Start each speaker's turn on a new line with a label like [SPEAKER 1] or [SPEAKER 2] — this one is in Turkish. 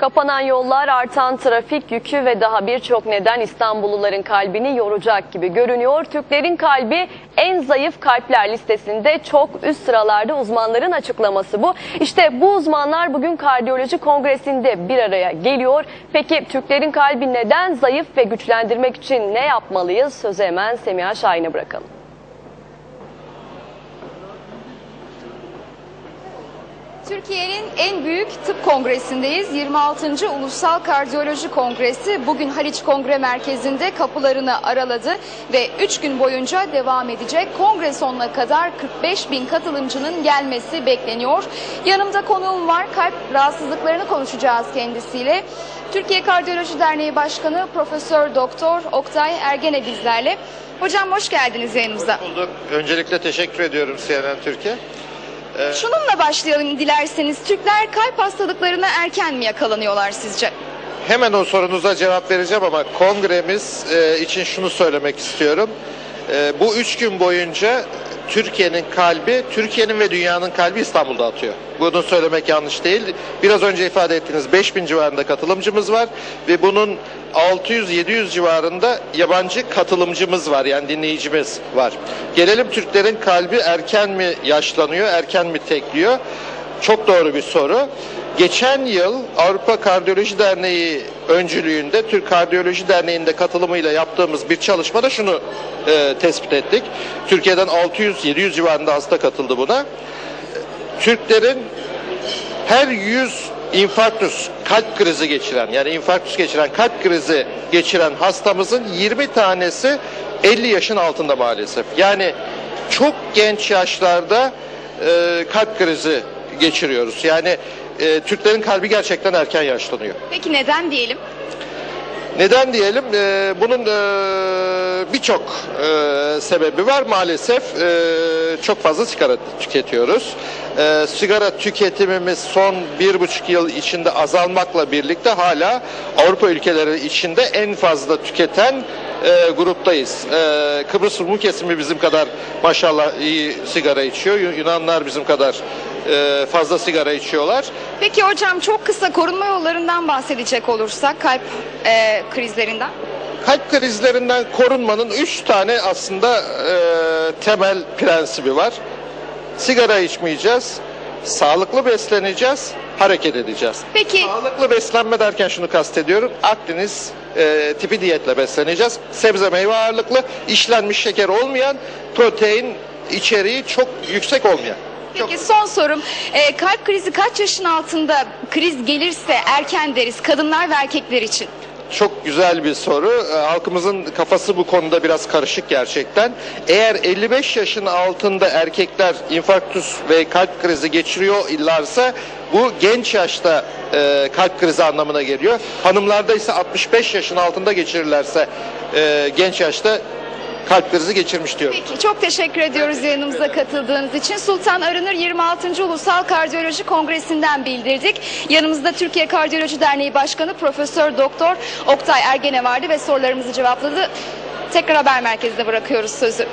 [SPEAKER 1] Kapanan yollar, artan trafik yükü ve daha birçok neden İstanbulluların kalbini yoracak gibi görünüyor. Türklerin kalbi en zayıf kalpler listesinde çok üst sıralarda uzmanların açıklaması bu. İşte bu uzmanlar bugün kardiyoloji kongresinde bir araya geliyor. Peki Türklerin kalbi neden zayıf ve güçlendirmek için ne yapmalıyız? Sözü hemen Semiha Şahin'e bırakalım.
[SPEAKER 2] Türkiye'nin en büyük tıp kongresindeyiz. 26. Ulusal Kardiyoloji Kongresi bugün Haliç Kongre Merkezi'nde kapılarını araladı ve 3 gün boyunca devam edecek. Kongre sonuna kadar 45 bin katılımcının gelmesi bekleniyor. Yanımda konuğum var. Kalp rahatsızlıklarını konuşacağız kendisiyle. Türkiye Kardiyoloji Derneği Başkanı Profesör Doktor Oktay Ergene bizlerle. Hocam hoş geldiniz yayınımıza.
[SPEAKER 3] bulduk. Öncelikle teşekkür ediyorum CNN Türkiye.
[SPEAKER 2] Şununla başlayalım dilerseniz. Türkler kalp hastalıklarına erken mi yakalanıyorlar sizce?
[SPEAKER 3] Hemen o sorunuza cevap vereceğim ama kongremiz e, için şunu söylemek istiyorum. E, bu üç gün boyunca Türkiye'nin kalbi, Türkiye'nin ve dünyanın kalbi İstanbul'da atıyor. Bunu söylemek yanlış değil. Biraz önce ifade ettiğiniz 5000 civarında katılımcımız var ve bunun 600-700 civarında yabancı katılımcımız var yani dinleyicimiz var. Gelelim Türklerin kalbi erken mi yaşlanıyor, erken mi tekliyor? Çok doğru bir soru. Geçen yıl Avrupa Kardiyoloji Derneği öncülüğünde Türk Kardiyoloji Derneği'nde katılımıyla yaptığımız bir çalışmada şunu e, tespit ettik. Türkiye'den 600-700 civarında hasta katıldı buna. Türklerin her 100 infarktüs kalp krizi geçiren yani infarktüs geçiren kalp krizi geçiren hastamızın 20 tanesi 50 yaşın altında maalesef. Yani çok genç yaşlarda e, kalp krizi geçiriyoruz. Yani e, Türklerin kalbi gerçekten erken yaşlanıyor.
[SPEAKER 2] Peki neden diyelim?
[SPEAKER 3] Neden diyelim? Ee, bunun e, birçok e, sebebi var. Maalesef e, çok fazla sigara tüketiyoruz. E, sigara tüketimimiz son bir buçuk yıl içinde azalmakla birlikte hala Avrupa ülkeleri içinde en fazla tüketen e, gruptayız. E, Kıbrıs Rum kesimi bizim kadar maşallah iyi sigara içiyor. Yunanlar bizim kadar e, fazla sigara içiyorlar.
[SPEAKER 2] Peki hocam çok kısa korunma yollarından bahsedecek olursak kalp e, krizlerinden.
[SPEAKER 3] Kalp krizlerinden korunmanın üç tane aslında e, temel prensibi var. Sigara içmeyeceğiz, sağlıklı besleneceğiz, hareket edeceğiz.
[SPEAKER 2] Peki
[SPEAKER 3] Sağlıklı beslenme derken şunu kastediyorum. Akdeniz e, tipi diyetle besleneceğiz. Sebze meyve ağırlıklı, işlenmiş şeker olmayan, protein içeriği çok yüksek olmayan.
[SPEAKER 2] Peki son sorum E, kalp krizi kaç yaşın altında kriz gelirse erken deriz kadınlar ve erkekler için?
[SPEAKER 3] Çok güzel bir soru. Ee, Halkımızın kafası bu konuda biraz karışık gerçekten. Eğer 55 yaşın altında erkekler infarktüs ve kalp krizi geçiriyorlarsa bu genç yaşta e, kalp krizi anlamına geliyor. Hanımlarda ise 65 yaşın altında geçirirlerse e, genç yaşta kalp krizi geçirmiş diyor.
[SPEAKER 2] Peki çok teşekkür ediyoruz yayınımıza katıldığınız için. Sultan Arınır 26. Ulusal Kardiyoloji Kongresi'nden bildirdik. Yanımızda Türkiye Kardiyoloji Derneği Başkanı Profesör Doktor Oktay Ergene vardı ve sorularımızı cevapladı. Tekrar haber merkezine bırakıyoruz sözü.